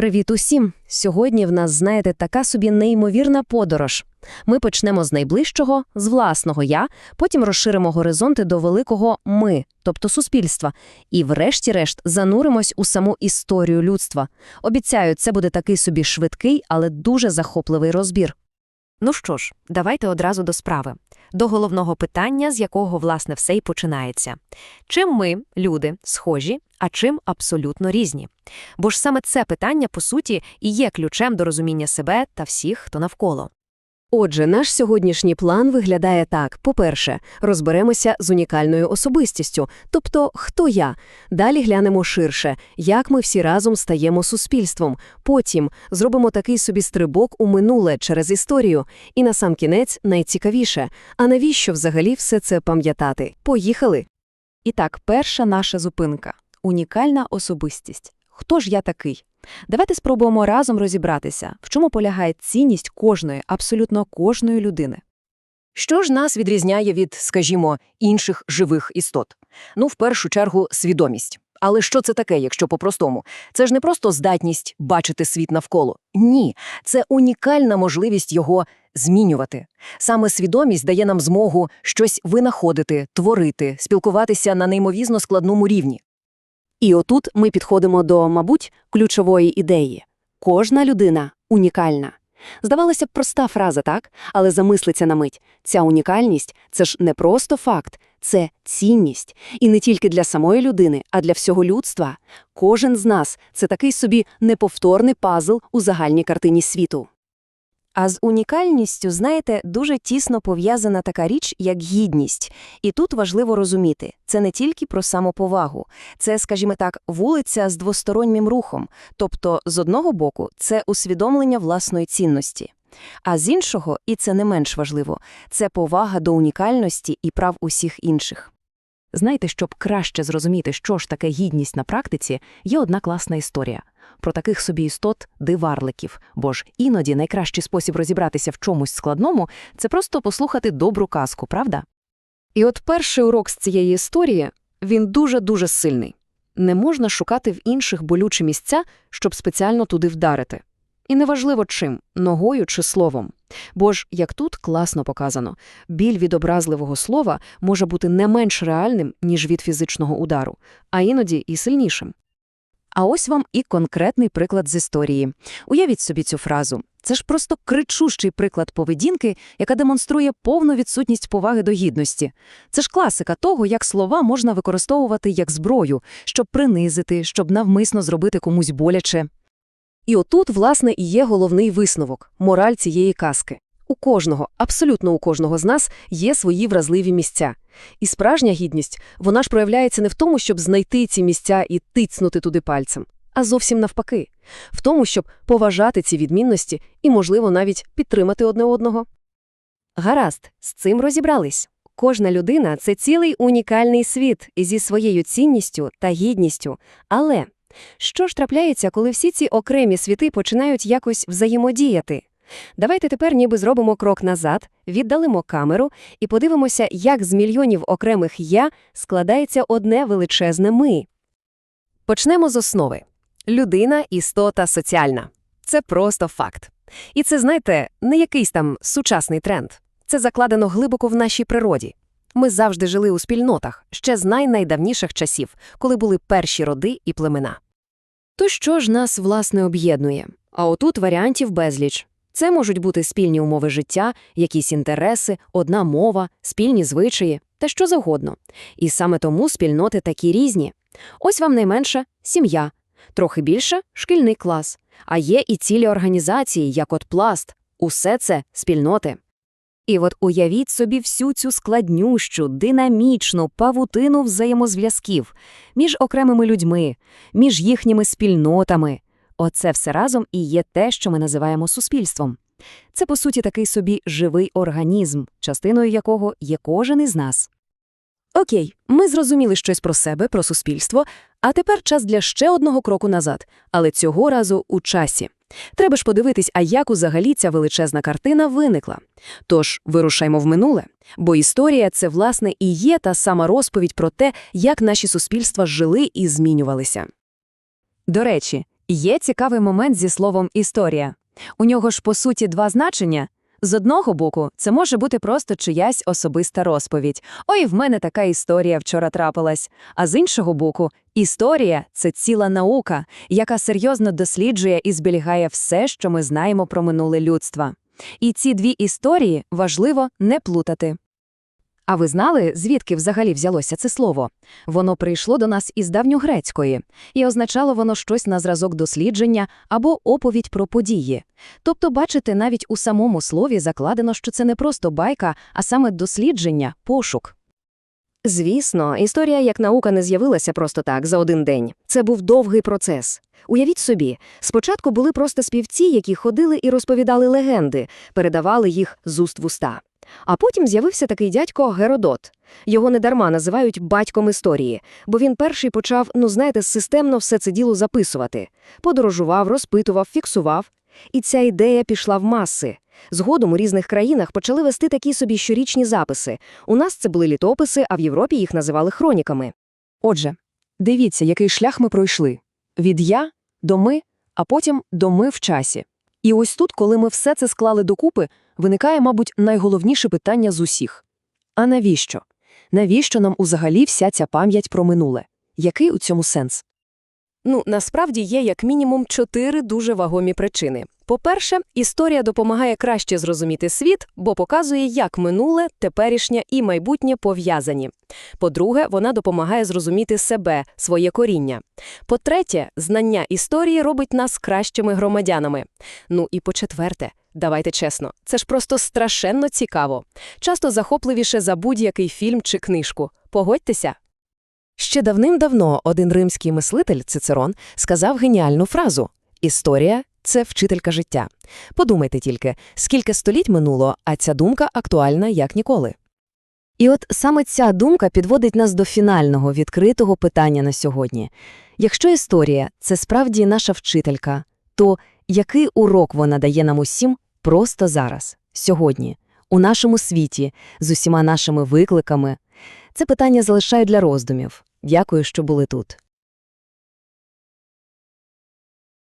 Привіт усім! Сьогодні в нас, знаєте, така собі неймовірна подорож. Ми почнемо з найближчого, з власного я, потім розширимо горизонти до великого ми, тобто суспільства, і врешті-решт зануримось у саму історію людства. Обіцяю, це буде такий собі швидкий, але дуже захопливий розбір. Ну що ж, давайте одразу до справи. До головного питання, з якого, власне, все й починається. Чим ми, люди, схожі, а чим абсолютно різні? Бо ж саме це питання, по суті, і є ключем до розуміння себе та всіх, хто навколо. Отже, наш сьогоднішній план виглядає так. По-перше, розберемося з унікальною особистістю, тобто хто я. Далі глянемо ширше, як ми всі разом стаємо суспільством. Потім зробимо такий собі стрибок у минуле через історію. І на сам кінець найцікавіше. А навіщо взагалі все це пам'ятати? Поїхали! І так, перша наша зупинка – унікальна особистість. Хто ж я такий? Давайте спробуємо разом розібратися, в чому полягає цінність кожної, абсолютно кожної людини. Що ж нас відрізняє від, скажімо, інших живих істот? Ну, в першу чергу, свідомість. Але що це таке, якщо по-простому? Це ж не просто здатність бачити світ навколо. Ні, це унікальна можливість його змінювати. Саме свідомість дає нам змогу щось винаходити, творити, спілкуватися на неймовізно складному рівні. І отут ми підходимо до, мабуть, ключової ідеї. Кожна людина унікальна. Здавалося б, проста фраза, так? Але замислиться на мить. Ця унікальність – це ж не просто факт, це цінність. І не тільки для самої людини, а для всього людства. Кожен з нас – це такий собі неповторний пазл у загальній картині світу. А з унікальністю, знаєте, дуже тісно пов'язана така річ, як гідність. І тут важливо розуміти, це не тільки про самоповагу, це, скажімо так, вулиця з двостороннім рухом. Тобто, з одного боку, це усвідомлення власної цінності. А з іншого, і це не менш важливо, це повага до унікальності і прав усіх інших. Знаєте, щоб краще зрозуміти, що ж таке гідність на практиці, є одна класна історія. Про таких собі істот – диварликів. Бо ж іноді найкращий спосіб розібратися в чомусь складному – це просто послухати добру казку, правда? І от перший урок з цієї історії, він дуже-дуже сильний. Не можна шукати в інших болючі місця, щоб спеціально туди вдарити. І неважливо чим – ногою чи словом. Бо ж, як тут класно показано, біль від образливого слова може бути не менш реальним, ніж від фізичного удару, а іноді і сильнішим. А ось вам і конкретний приклад з історії. Уявіть собі цю фразу. Це ж просто кричущий приклад поведінки, яка демонструє повну відсутність поваги до гідності. Це ж класика того, як слова можна використовувати як зброю, щоб принизити, щоб навмисно зробити комусь боляче. І отут, власне, і є головний висновок – мораль цієї казки. У кожного, абсолютно у кожного з нас є свої вразливі місця. І справжня гідність, вона ж проявляється не в тому, щоб знайти ці місця і тицнути туди пальцем, а зовсім навпаки. В тому, щоб поважати ці відмінності і, можливо, навіть підтримати одне одного. Гаразд, з цим розібрались. Кожна людина – це цілий унікальний світ зі своєю цінністю та гідністю. Але що ж трапляється, коли всі ці окремі світи починають якось взаємодіяти? Давайте тепер ніби зробимо крок назад, віддалимо камеру і подивимося, як з мільйонів окремих «я» складається одне величезне «ми». Почнемо з основи. Людина – істота соціальна. Це просто факт. І це, знаєте, не якийсь там сучасний тренд. Це закладено глибоко в нашій природі. Ми завжди жили у спільнотах, ще з найнайдавніших часів, коли були перші роди і племена. То що ж нас, власне, об'єднує? А отут варіантів безліч. Це можуть бути спільні умови життя, якісь інтереси, одна мова, спільні звичаї та що завгодно. І саме тому спільноти такі різні. Ось вам найменше сім'я, трохи більше шкільний клас. А є і цілі організації, як от пласт. Усе це спільноти. І от уявіть собі всю цю складнющу, динамічну павутину взаємозв'язків між окремими людьми, між їхніми спільнотами. Оце все разом і є те, що ми називаємо суспільством. Це, по суті, такий собі живий організм, частиною якого є кожен із нас. Окей, ми зрозуміли щось про себе, про суспільство, а тепер час для ще одного кроку назад, але цього разу у часі. Треба ж подивитись, а як взагалі ця величезна картина виникла. Тож вирушаймо в минуле, бо історія це, власне, і є та сама розповідь про те, як наші суспільства жили і змінювалися. До речі, Є цікавий момент зі словом історія. У нього ж по суті два значення. З одного боку, це може бути просто чиясь особиста розповідь. Ой, в мене така історія вчора трапилась. А з іншого боку, історія це ціла наука, яка серйозно досліджує і зберігає все, що ми знаємо про минуле людства. І ці дві історії важливо не плутати. А ви знали, звідки взагалі взялося це слово? Воно прийшло до нас із давньогрецької, і означало воно щось на зразок дослідження або оповідь про події. Тобто, бачите, навіть у самому слові закладено, що це не просто байка, а саме дослідження, пошук. Звісно, історія як наука не з'явилася просто так за один день. Це був довгий процес. Уявіть собі, спочатку були просто співці, які ходили і розповідали легенди, передавали їх з уст в уста. А потім з'явився такий дядько Геродот. Його недарма називають батьком історії, бо він перший почав, ну знаєте, системно все це діло записувати. Подорожував, розпитував, фіксував. І ця ідея пішла в маси. Згодом у різних країнах почали вести такі собі щорічні записи. У нас це були літописи, а в Європі їх називали хроніками. Отже, дивіться, який шлях ми пройшли. Від «я» до «ми», а потім до «ми» в часі. І ось тут, коли ми все це склали докупи, виникає, мабуть, найголовніше питання з усіх. А навіщо? Навіщо нам узагалі вся ця пам'ять про минуле? Який у цьому сенс? Ну, насправді є як мінімум чотири дуже вагомі причини. По-перше, історія допомагає краще зрозуміти світ, бо показує, як минуле, теперішнє і майбутнє пов'язані. По-друге, вона допомагає зрозуміти себе, своє коріння. По-третє, знання історії робить нас кращими громадянами. Ну і по-четверте, давайте чесно, це ж просто страшенно цікаво. Часто захопливіше за будь-який фільм чи книжку. Погодьтеся. Ще давним-давно один римський мислитель Цицерон сказав геніальну фразу «Історія – це вчителька життя». Подумайте тільки, скільки століть минуло, а ця думка актуальна як ніколи. І от саме ця думка підводить нас до фінального відкритого питання на сьогодні. Якщо історія – це справді наша вчителька, то який урок вона дає нам усім просто зараз, сьогодні, у нашому світі, з усіма нашими викликами? Це питання залишаю для роздумів. Дякую, що були тут.